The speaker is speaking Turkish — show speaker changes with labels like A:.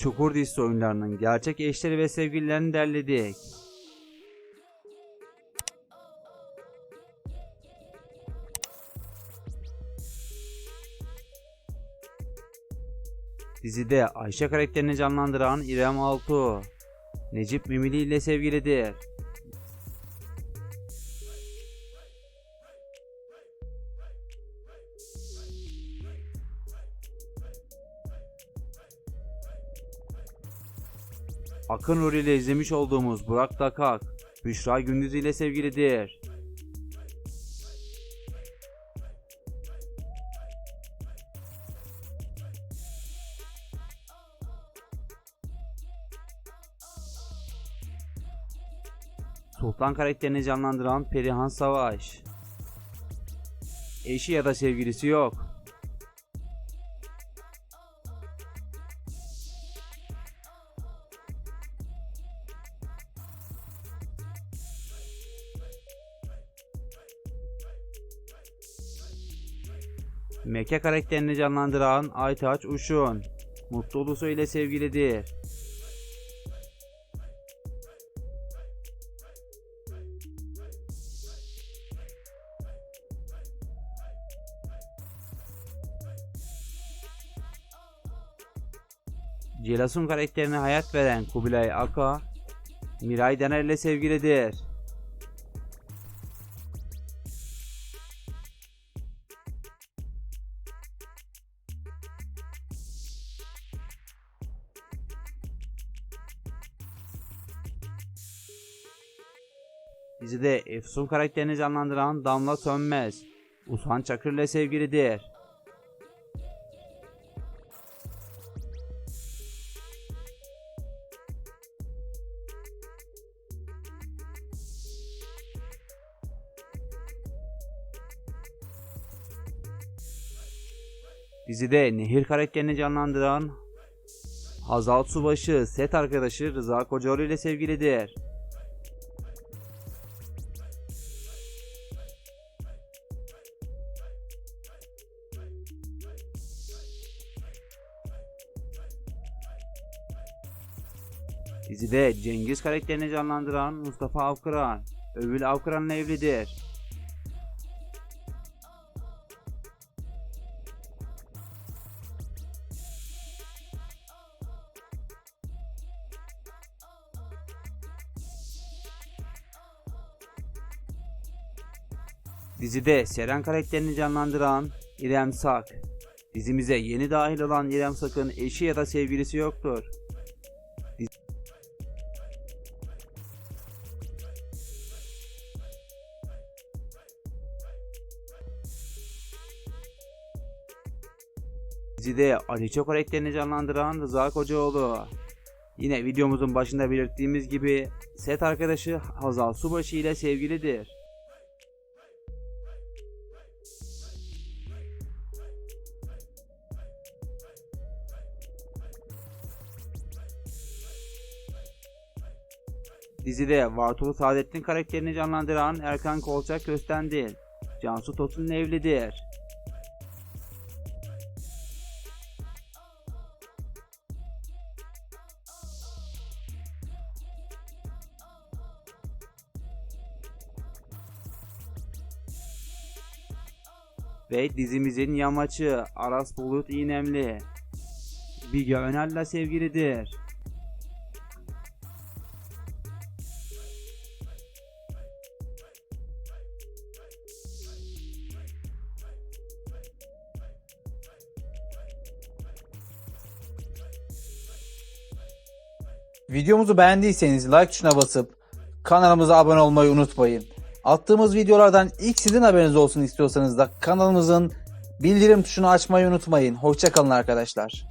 A: Çukur dizisi oyunlarının gerçek eşleri ve sevgililerini derledik. Dizide Ayşe karakterini canlandıran İrem Altuğ, Necip Mimili ile sevgilidir. Akın Nuri ile izlemiş olduğumuz Burak Dakak, Büşra Gündüz ile sevgilidir. Sultan karakterini canlandıran Perihan Savaş. Eşi ya da sevgilisi yok. Mekke karakterini canlandıran Aytaç Uşun. Mutlu ile sevgilidir. Celasun karakterine hayat veren Kubilay Aka, Miray Dener ile sevgilidir. Dizide Efsun karakterini canlandıran Damla Sönmez, Uzhan Çakır ile sevgilidir. Dizide Nehir karakterini canlandıran Hazal Subaşı set arkadaşı Rıza Kocaoğlu ile sevgilidir. Dizide Cengiz karakterini canlandıran Mustafa Avkıran, Övül Avkıran'la evlidir. Dizide Seren karakterini canlandıran İrem Sak. Dizimize yeni dahil olan İrem Sak'ın eşi ya da sevgilisi yoktur. Dizide Aliço karakterini canlandıran Rıza Kocaoğlu. Yine videomuzun başında belirttiğimiz gibi set arkadaşı Hazal Subaşı ile sevgilidir. Dizide Vartolu Saadettin karakterini canlandıran Erkan Kolçak Köstendil. Cansu Tosun'un evlidir. Ve dizimizin yamaçı Aras Bulut İğnemli. Bilge Önal'la sevgilidir.
B: Videomuzu beğendiyseniz like tuşuna basıp kanalımıza abone olmayı unutmayın. Attığımız videolardan ilk sizin haberiniz olsun istiyorsanız da kanalımızın bildirim tuşunu açmayı unutmayın. Hoşçakalın arkadaşlar.